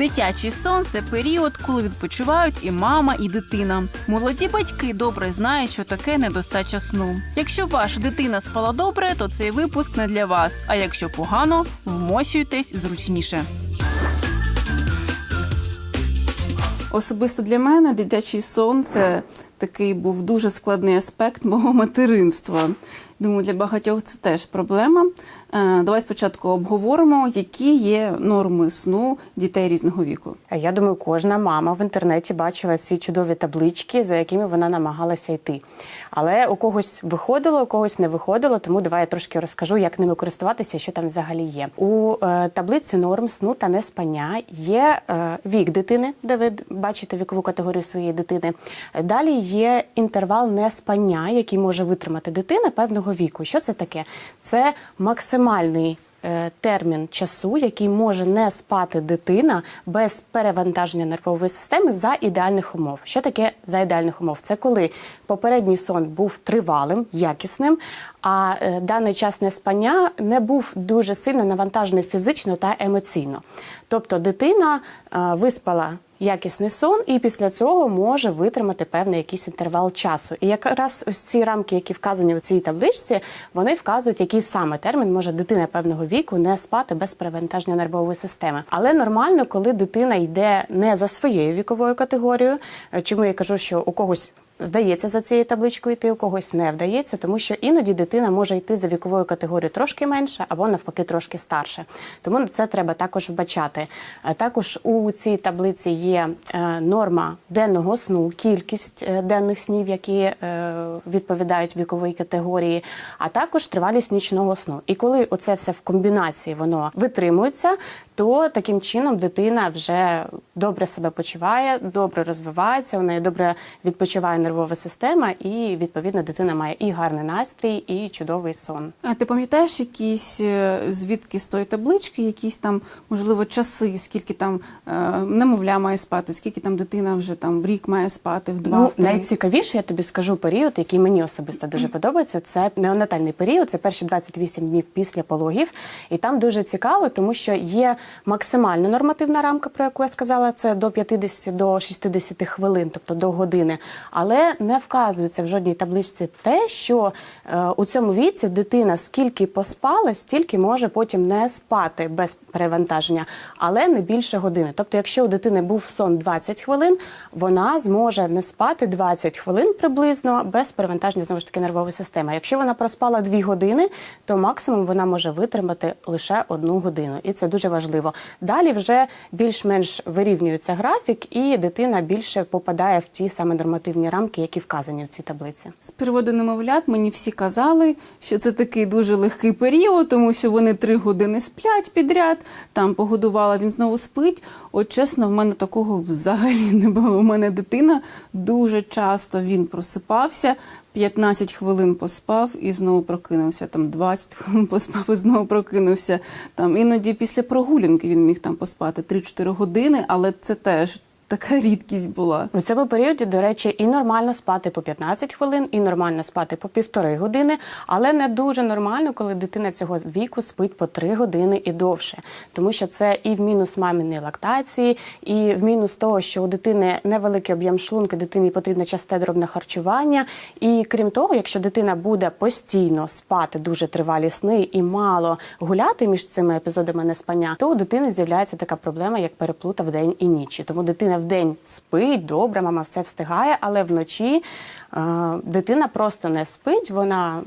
Дитячий сон це період, коли відпочивають і мама, і дитина. Молоді батьки добре знають, що таке недостача сну. Якщо ваша дитина спала добре, то цей випуск не для вас. А якщо погано, вмощуйтесь зручніше. Особисто для мене дитячий сон це такий був дуже складний аспект мого материнства. Думаю, для багатьох це теж проблема. Е, Давай спочатку обговоримо, які є норми сну дітей різного віку. Я думаю, кожна мама в інтернеті бачила ці чудові таблички, за якими вона намагалася йти. Але у когось виходило, у когось не виходило, тому давай я трошки розкажу, як ними користуватися, що там взагалі є. У е, таблиці норм сну та неспання є е, вік дитини, де ви бачите вікову категорію своєї дитини. Далі є інтервал неспання, який може витримати дитина певного віку. Що це таке? Це максимальний термін часу, який може не спати дитина без перевантаження нервової системи за ідеальних умов. Що таке за ідеальних умов? Це коли попередній сон був тривалим, якісним, а е, даний час неспання не був дуже сильно навантажений фізично та емоційно. Тобто дитина е, виспала якісний сон, і після цього може витримати певний якийсь інтервал часу. І якраз ось ці рамки, які вказані в цій табличці, вони вказують, який саме термін може дитина певного віку не спати без перевантаження нервової системи. Але нормально, коли дитина йде не за своєю віковою категорією. Е, Чому я кажу, що у когось вдається за цією табличкою йти, у когось не вдається, тому що іноді дитина може йти за віковою категорією трошки менше або навпаки трошки старше. Тому на це треба також вбачати. Е, Також у цій таблиці є е, норма денного сну, кількість е, денних снів, які відповідають віковій категорії, а також тривалість нічного сну. І коли оце все в комбінації воно витримується, то таким чином дитина вже добре себе почуває, добре розвивається, у неї добре відпочиває нервова система, і відповідно дитина має і гарний настрій, і чудовий сон. А ти пам'ятаєш якісь е, звідки з тої таблички, якісь там, можливо, часи, скільки там е, немовля має спати, скільки там дитина вже там в рік має спати, в два, Ну, в три? найцікавіше, я тобі скажу період, який мені особисто дуже подобається. Це неонатальний період, це перші 28 днів після пологів. І там дуже цікаво, тому що є максимальна нормативна рамка, про яку я сказала, це до 50 до 60 хвилин, тобто до години. Але не вказується в жодній табличці те, що е, у цьому віці дитина скільки поспала, стільки може потім не спати без перевантаження, але не більше години. Тобто, якщо у дитини був сон 20 хвилин, вона зможе не спати 20 хвилин приблизно без перевантаження знову ж таки нервової системи. Якщо вона проспала 2 години, то максимум вона може витримати лише одну годину, і це дуже важливо. Далі вже більш-менш вирівнюється графік, і дитина більше попадає в ті саме нормативні рамки, які вказані в цій таблиці. З приводу немовлят мені всі казали, що це такий дуже легкий період, тому що вони три години сплять підряд, там погодувала, він знову спить. От чесно, в мене такого взагалі не було. У мене дитина дуже часто він просипався. 15 хвилин поспав і знову прокинувся. Там 20 хвилин поспав і знову прокинувся. Там іноді після прогулянки він міг там поспати 3-4 години, але це теж така рідкість була. У цьому періоді, до речі, і нормально спати по 15 хвилин, і нормально спати по півтори години, але не дуже нормально, коли дитина цього віку спить по 3 години і довше, тому що це і в мінус маминої лактації, і в мінус того, що у дитини невеликий об'єм шлунка, дитині потрібне часте дробне харчування. І крім того, якщо дитина буде постійно спати дуже тривалі сни і мало гуляти між цими епізодами неспання, то у дитини з'являється така проблема, як переплута в день і ніч. Тому дитина в день спить, добре, мама все встигає, але вночі е, дитина просто не спить, вона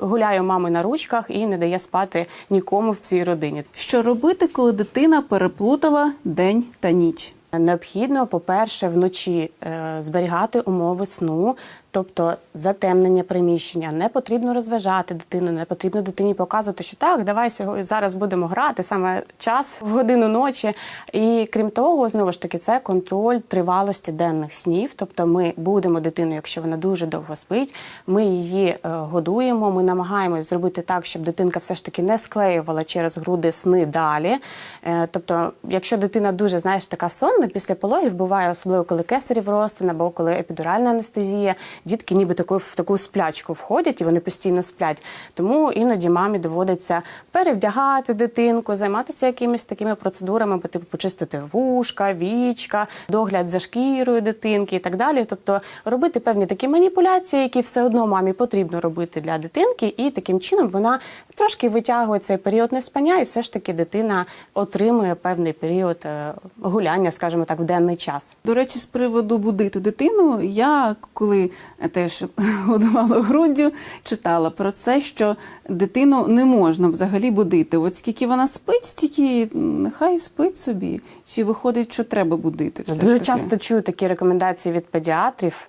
гуляє у мами на ручках і не дає спати нікому в цій родині. Що робити, коли дитина переплутала день та ніч? Необхідно, по-перше, вночі е, зберігати умови сну, тобто затемнення приміщення. Не потрібно розважати дитину, не потрібно дитині показувати, що так, давай сьогодні зараз будемо грати саме час в годину ночі. І крім того, знову ж таки, це контроль тривалості денних снів. Тобто, ми будемо дитину, якщо вона дуже довго спить, ми її е, годуємо. Ми намагаємось зробити так, щоб дитинка все ж таки не склеювала через груди сни далі. Е, тобто, якщо дитина дуже знаєш така сонна, після пологів буває, особливо коли кесарів розтин або коли епідуральна анестезія, дітки ніби таку, в таку сплячку входять і вони постійно сплять. Тому іноді мамі доводиться перевдягати дитинку, займатися якимись такими процедурами, бо, типу почистити вушка, вічка, догляд за шкірою дитинки і так далі. Тобто робити певні такі маніпуляції, які все одно мамі потрібно робити для дитинки, і таким чином вона трошки витягує цей період неспання, і все ж таки дитина отримує певний період е, гуляння, скажімо так, в денний час. До речі, з приводу будити дитину, я коли теж годувала груддю, читала про це, що дитину не можна взагалі будити. От скільки вона спить, стільки нехай спить собі. Чи виходить, що треба будити? Все Дуже ж таки? часто чую такі рекомендації від педіатрів.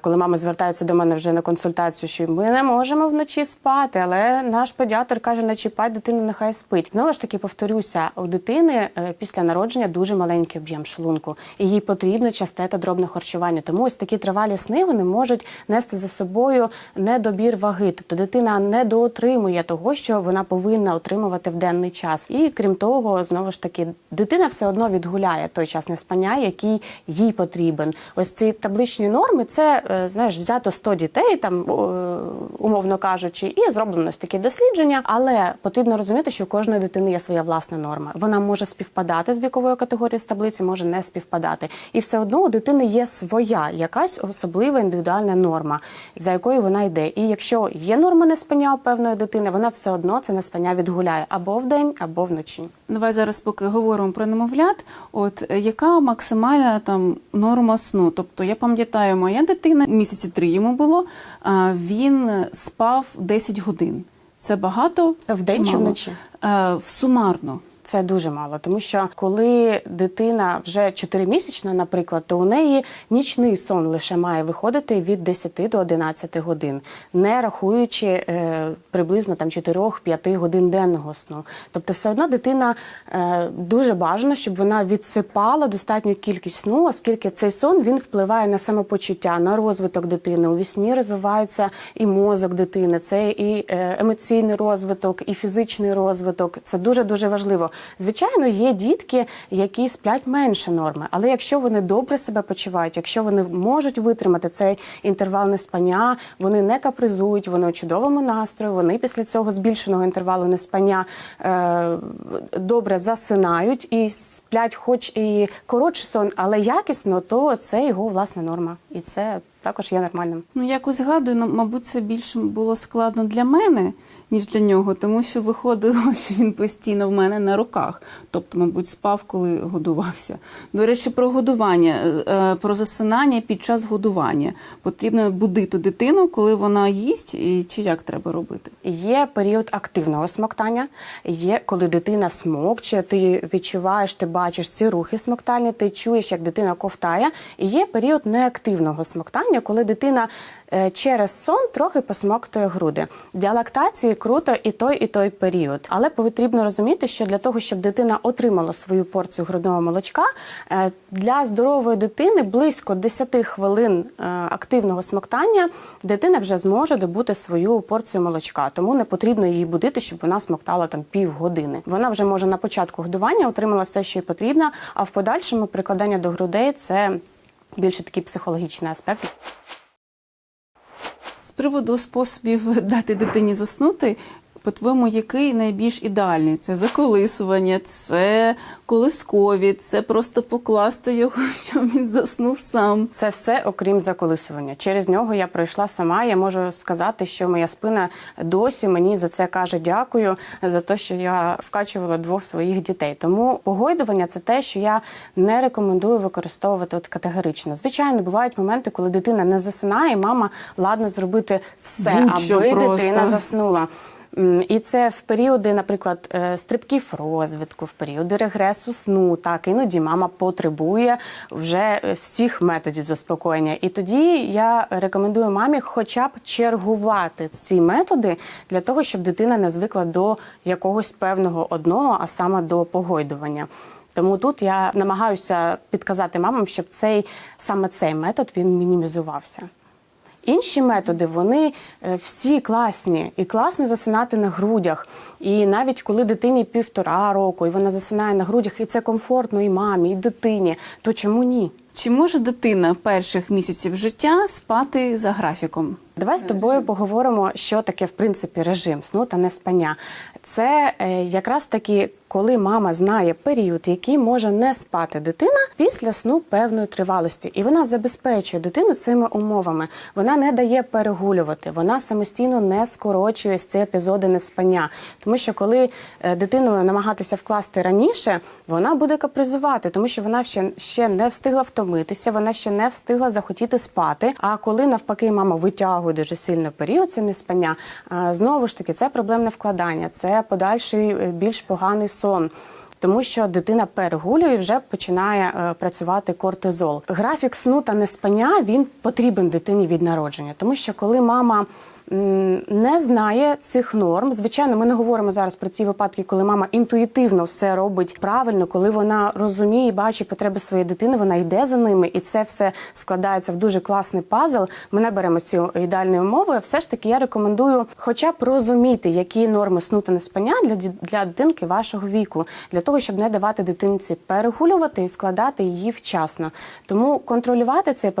Коли мами звертаються до мене вже на консультацію, що ми не можемо вночі спати, але наш педіатр каже, не чіпай дитину, нехай спить. Знову ж таки, повторюся, у дитини е, після народження дуже маленький об'єм шлунку, і їй потрібно часте та дробне харчування. Тому ось такі тривалі сни вони можуть нести за собою недобір ваги. Тобто дитина не доотримує того, що вона повинна отримувати в денний час. І крім того, знову ж таки, дитина все одно відгуляє той час неспання, який їй потрібен. Ось ці табличні норми, це е, знаєш, взято 100 дітей, там е, умовно кажучи, і зроблено ось такі дослідження. Але потрібно розуміти, що у кожної дитини є своя власна норма. Вона може співпадати з віковою категорією з таблиці, може не співпадати. І все одно у дитини є своя якась особлива індивідуальна норма, за якою вона йде. І якщо є норма неспання у певної дитини, вона все одно це неспання відгуляє або вдень, або вночі. Давай зараз, поки говоримо про немовлят, от е, яка максимальна там норма сну? Тобто я пам'ятаю, моя дитина місяці три йому було. Він спав 10 годин. Це багато Вдень чи мало? вночі? Е, сумарно. Це дуже мало, тому що коли дитина вже 4-місячна, наприклад, то у неї нічний сон лише має виходити від 10 до 11 годин, не рахуючи е, приблизно там 4-5 годин денного сну. Тобто, все одно дитина е, дуже бажано, щоб вона відсипала достатню кількість сну, оскільки цей сон він впливає на самопочуття, на розвиток дитини. У вісні розвивається і мозок дитини, це і е, емоційний розвиток, і фізичний розвиток. Це дуже дуже важливо. Звичайно, є дітки, які сплять менше норми, але якщо вони добре себе почувають, якщо вони можуть витримати цей інтервал неспання, вони не капризують, вони у чудовому настрої, вони після цього збільшеного інтервалу неспання е, добре засинають і сплять, хоч і коротший сон, але якісно, то це його власна норма, і це також є нормальним. Ну, якось згадую, ну, мабуть, це більше було складно для мене, ніж для нього, тому що виходило, що він постійно в мене на руках. Тобто, мабуть, спав, коли годувався. До речі, про годування, е, про засинання під час годування. Потрібно будити дитину, коли вона їсть, і чи як треба робити? Є період активного смоктання, є коли дитина смокче, ти відчуваєш, ти бачиш ці рухи смоктання, ти чуєш, як дитина ковтає. І є період неактивного смоктання, коли дитина е, через сон трохи посмоктує груди. Для лактації круто і той, і той період. Але потрібно розуміти, що для того, щоб дитина отримала свою порцію грудного молочка, е, для здорової дитини близько 10 хвилин е, активного смоктання дитина вже зможе добути свою порцію молочка. Тому не потрібно її будити, щоб вона смоктала там півгодини. Вона вже може на початку годування отримала все, що їй потрібно, а в подальшому прикладання до грудей це більше такий психологічний аспект. Приводу способів дати дитині заснути, по-твоєму, який найбільш ідеальний? Це заколисування, це колискові, це просто покласти його, щоб він заснув сам. Це все окрім заколисування. Через нього я пройшла сама. Я можу сказати, що моя спина досі мені за це каже дякую за те, що я вкачувала двох своїх дітей. Тому погойдування це те, що я не рекомендую використовувати от категорично. Звичайно, бувають моменти, коли дитина не засинає, і мама ладно зробити все, Будь-що аби дитина заснула. І це в періоди, наприклад, е, стрибків розвитку, в періоди регресу сну. Так іноді мама потребує вже е, всіх методів заспокоєння. І тоді я рекомендую мамі, хоча б чергувати ці методи для того, щоб дитина не звикла до якогось певного одного, а саме до погойдування. Тому тут я намагаюся підказати мамам, щоб цей саме цей метод він мінімізувався. Інші методи вони е, всі класні і класно засинати на грудях. І навіть коли дитині півтора року, і вона засинає на грудях, і це комфортно і мамі, і дитині, то чому ні? Чи може дитина перших місяців життя спати за графіком? Давай з тобою поговоримо, що таке в принципі режим сну та неспання. Це е, якраз таки, коли мама знає період, який може не спати дитина після сну певної тривалості, і вона забезпечує дитину цими умовами. Вона не дає перегулювати, вона самостійно не скорочує ці епізоди неспання. Тому що коли е, дитину намагатися вкласти раніше, вона буде капризувати, тому що вона ще, ще не встигла втомитися, вона ще не встигла захотіти спати. А коли навпаки мама витягує дуже сильно період, це неспання, е, знову ж таки, це проблемне вкладання, це подальший е, більш поганий сон. Тому що дитина перегулює і вже починає е, працювати кортизол. Графік сну та неспання він потрібен дитині від народження, тому що коли мама не знає цих норм, звичайно, ми не говоримо зараз про ці випадки, коли мама інтуїтивно все робить правильно, коли вона розуміє і бачить потреби своєї дитини, вона йде за ними, і це все складається в дуже класний пазл. Ми не беремо ці ідеальні умови. Все ж таки, я рекомендую, хоча б розуміти, які норми сну та неспання для для дитинки вашого віку, для того, щоб не давати дитинці перегулювати і вкладати її вчасно. Тому контролювати цей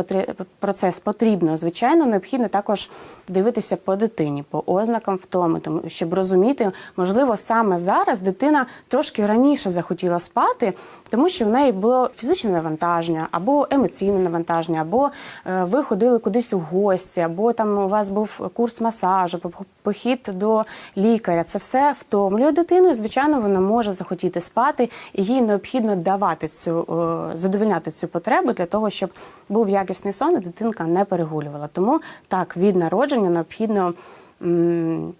процес потрібно. Звичайно, необхідно також дивитися по дитині, по ознакам втоми, тому щоб розуміти, можливо, саме зараз дитина трошки раніше захотіла спати, тому що в неї було фізичне навантаження, або емоційне навантаження, або е, ви ходили кудись у гості, або там у вас був курс масажу, пох- похід до лікаря. Це все втомлює дитину. і, Звичайно, вона може захотіти спати, і їй необхідно давати цю е, задовольняти цю потребу для того, щоб був якісний сон, і дитинка не перегулювала. Тому так від народження необхідно. М,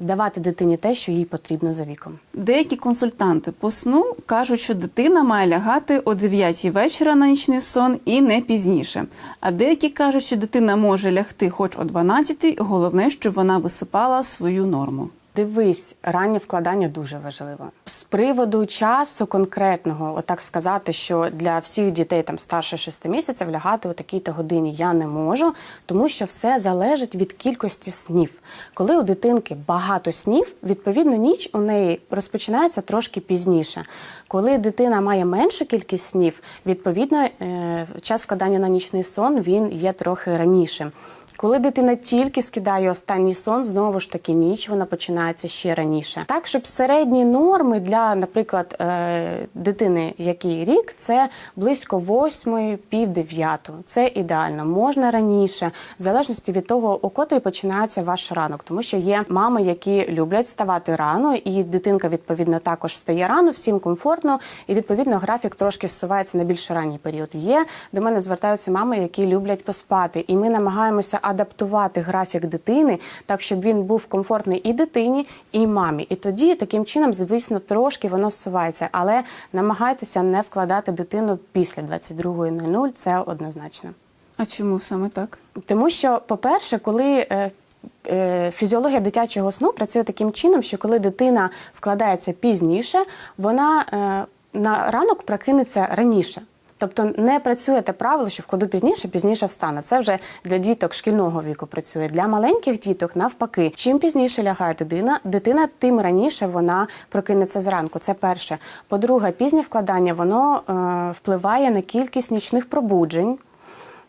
Давати дитині те, що їй потрібно за віком. Деякі консультанти по сну кажуть, що дитина має лягати о 9 вечора на нічний сон і не пізніше. А деякі кажуть, що дитина може лягти хоч о 12, головне, щоб вона висипала свою норму. Дивись, раннє вкладання дуже важливо. З приводу часу конкретного, отак сказати, що для всіх дітей там старше 6 місяців лягати у такій-то годині я не можу, тому що все залежить від кількості снів. Коли у дитинки багато снів, відповідно ніч у неї розпочинається трошки пізніше. Коли дитина має меншу кількість снів, відповідно е, час вкладання на нічний сон він є трохи раніше. Коли дитина тільки скидає останній сон, знову ж таки ніч вона починається ще раніше. Так, щоб середні норми для, наприклад, е, дитини, який рік, це близько восьмої, пів дев'яту. Це ідеально. Можна раніше, в залежності від того, у котрій починається ваш ранок, тому що є мами, які люблять вставати рано, і дитинка відповідно також встає рано, всім комфортно, і відповідно графік трошки зсувається на більш ранній період. Є до мене звертаються мами, які люблять поспати, і ми намагаємося адаптувати графік дитини так, щоб він був комфортний і дитині, і мамі. І тоді таким чином, звісно, трошки воно зсувається, але намагайтеся не вкладати дитину після 22.00, це однозначно. А чому саме так? Тому що, по-перше, коли е, е, фізіологія дитячого сну працює таким чином, що коли дитина вкладається пізніше, вона е, на ранок прокинеться раніше. Тобто не працює те правило, що вкладу пізніше, пізніше встане. Це вже для діток шкільного віку працює. Для маленьких діток навпаки, чим пізніше лягає дитина, дитина, тим раніше вона прокинеться зранку. Це перше. По-друге, пізнє вкладання воно е, впливає на кількість нічних пробуджень.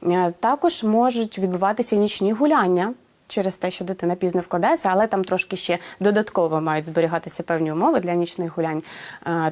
Е, Також можуть відбуватися нічні гуляння. Через те, що дитина пізно вкладається, але там трошки ще додатково мають зберігатися певні умови для нічних гулянь.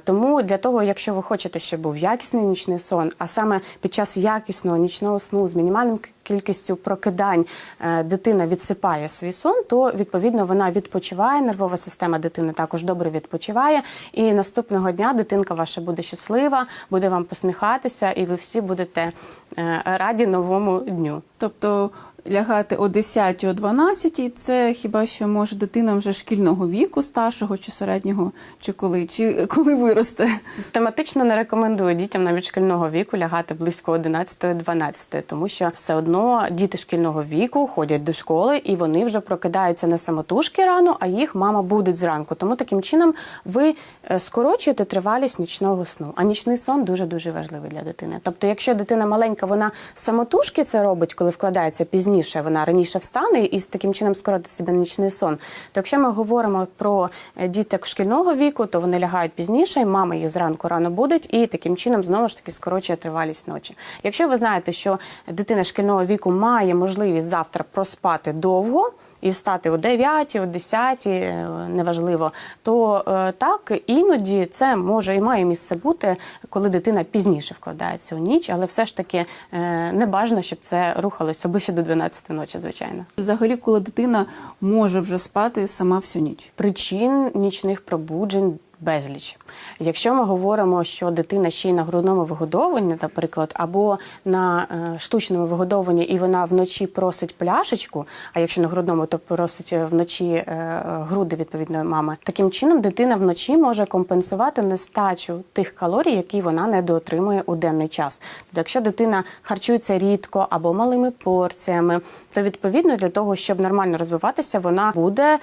Тому для того, якщо ви хочете, щоб був якісний нічний сон, а саме під час якісного нічного сну з мінімальним кількістю прокидань е, дитина відсипає свій сон, то відповідно вона відпочиває. Нервова система дитини також добре відпочиває. І наступного дня дитинка ваша буде щаслива, буде вам посміхатися, і ви всі будете е, раді новому дню. Тобто лягати о 10 о 12 це хіба що може дитина вже шкільного віку, старшого чи середнього, чи коли, чи коли виросте. Систематично не рекомендую дітям навіть шкільного віку лягати близько 11-12, тому що все одно діти шкільного віку ходять до школи і вони вже прокидаються не самотужки рано, а їх мама буде зранку. Тому таким чином ви е, скорочуєте тривалість нічного сну. А нічний сон дуже дуже важливий для дитини. Тобто, якщо дитина маленька, вона самотужки це робить, коли вкладається пізніше. Пізніше вона раніше встане і з таким чином скоротить себе нічний сон. То якщо ми говоримо про е, діток шкільного віку, то вони лягають пізніше, і мама їх зранку рано будить, і таким чином знову ж таки скорочує тривалість ночі. Якщо ви знаєте, що дитина шкільного віку має можливість завтра проспати довго. І встати о 9, о 10, е, неважливо, то е, так іноді це може і має місце бути, коли дитина пізніше вкладається у ніч, але все ж таки е, не бажано, щоб це рухалося ближче до 12 ночі, звичайно. Взагалі, коли дитина може вже спати сама всю ніч. Причин нічних пробуджень безліч. Якщо ми говоримо, що дитина ще й на грудному вигодовуванні, наприклад, або на е, штучному вигодовуванні, і вона вночі просить пляшечку, а якщо на грудному, то просить е, вночі е, груди відповідної мами. Таким чином, дитина вночі може компенсувати нестачу тих калорій, які вона недоотримує у денний час. Тобто, якщо дитина харчується рідко або малими порціями, то відповідно для того, щоб нормально розвиватися, вона буде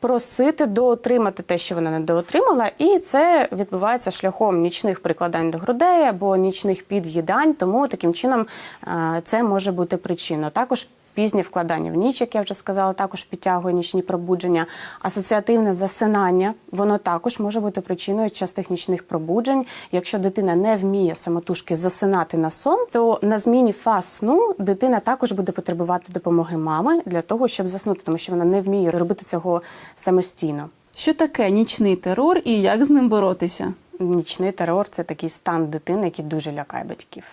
просити доотримати те, що вона не доотримала, і це відбувається шляхом нічних прикладань до грудей або нічних під'їдань. Тому таким чином е, це може бути причиною. Також пізнє вкладання в ніч, як я вже сказала, також підтягує нічні пробудження. Асоціативне засинання воно також може бути причиною частих нічних пробуджень. Якщо дитина не вміє самотужки засинати на сон, то на зміні фаз сну дитина також буде потребувати допомоги мами для того, щоб заснути, тому що вона не вміє робити цього самостійно. Що таке нічний терор і як з ним боротися? Нічний терор це такий стан дитини, який дуже лякає батьків.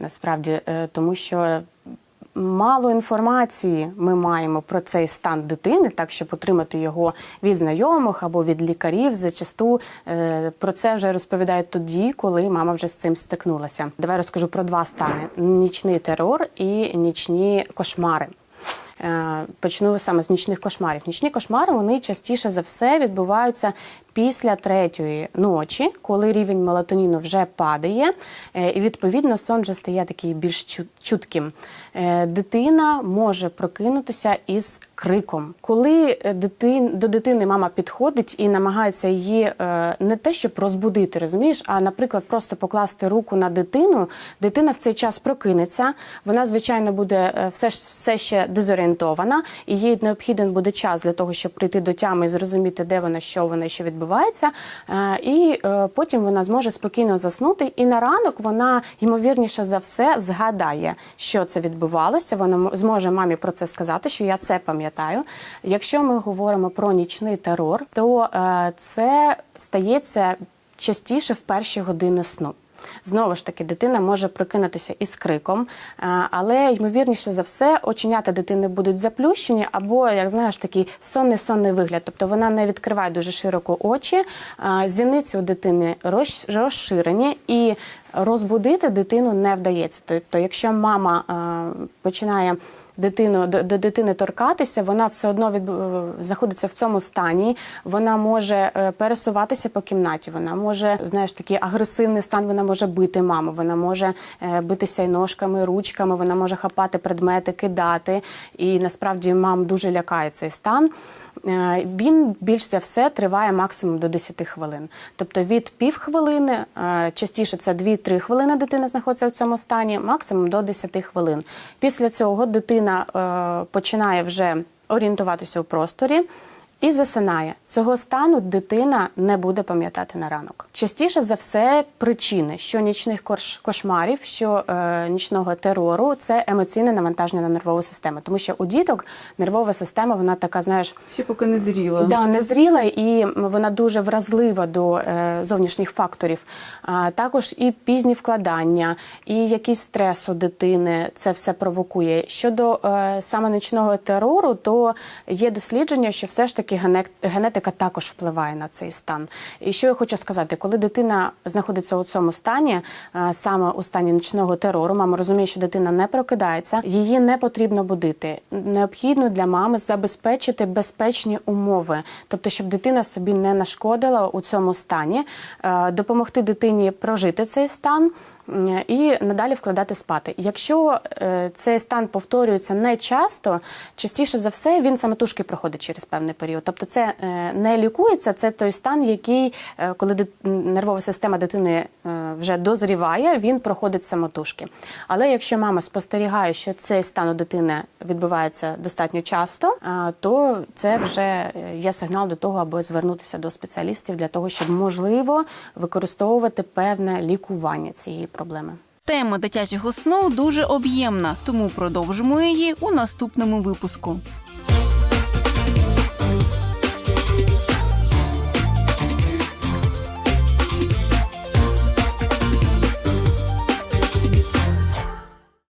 Насправді, е, тому що мало інформації ми маємо про цей стан дитини, так щоб отримати його від знайомих або від лікарів. Зачасту е, про це вже розповідають тоді, коли мама вже з цим стикнулася. Давай розкажу про два стани: нічний терор і нічні кошмари. Е, Почну саме з нічних кошмарів. Нічні кошмари вони частіше за все відбуваються після третьої ночі, коли рівень мелатоніну вже падає, е, і відповідно сон вже стає такий більш чутким. Е, Дитина може прокинутися із криком. Коли е, до дитини мама підходить і намагається її не те, щоб розбудити, розумієш, а, наприклад, просто покласти руку на дитину, дитина в цей час прокинеться. Вона, звичайно, буде все, все ще дезорієнтована, і їй необхіден буде час для того, щоб прийти до тями і зрозуміти, де вона, що вона, що відбувається. Е, І е, потім вона зможе спокійно заснути. І на ранок вона, ймовірніше за все, згадає, що це відбувалося. Вона зможе мамі про це сказати, що я це пам'ятаю. Якщо ми говоримо про нічний терор, то е, це стається частіше в перші години сну. Знову ж таки, дитина може прокинутися із криком, е, але ймовірніше за все, оченята дитини будуть заплющені, або, як знаєш, такий сонний сонний вигляд. Тобто вона не відкриває дуже широко очі, е, зіниці у дитини розширені і розбудити дитину не вдається. Тобто, якщо мама е, починає дитину до, до дитини торкатися, вона все одно від, знаходиться в цьому стані. Вона може е, пересуватися по кімнаті. Вона може, знаєш, такий агресивний стан. Вона може бити маму. Вона може е, битися й ножками, ручками. Вона може хапати предмети, кидати. І насправді мам дуже лякає цей стан. Е, Він більш за все триває максимум до 10 хвилин. Тобто від півхвилини, е, частіше це 2-3 хвилини дитина знаходиться в цьому стані, максимум до 10 хвилин. Після цього дитина е, починає вже орієнтуватися у просторі. І засинає цього стану дитина не буде пам'ятати на ранок. Частіше за все причини, що нічних кошмарів, що е, нічного терору це емоційне навантаження на нервову систему. Тому що у діток нервова система, вона така, знаєш, Ще поки не зріло. Да, незріла і вона дуже вразлива до е, зовнішніх факторів. А також і пізні вкладання, і якийсь стрес у дитини це все провокує. Щодо е, саме нічного терору, то є дослідження, що все ж таки генек- генетика також впливає на цей стан. І що я хочу сказати, коли дитина знаходиться у цьому стані, е, саме у стані нічного терору, мама розуміє, що дитина не прокидається, її не потрібно будити. Необхідно для мами забезпечити безпечні умови, тобто, щоб дитина собі не нашкодила у цьому стані, е, допомогти дитині прожити цей стан. І надалі вкладати спати. Якщо е, цей стан повторюється не часто, частіше за все він самотужки проходить через певний період. Тобто, це е, не лікується, це той стан, який, е, коли нервова система дитини вже дозріває, він проходить самотужки. Але якщо мама спостерігає, що цей стан у дитини відбувається достатньо часто, то це вже є сигнал до того, аби звернутися до спеціалістів для того, щоб можливо використовувати певне лікування цієї проблеми. Тема дитячих основ дуже об'ємна, тому продовжимо її у наступному випуску.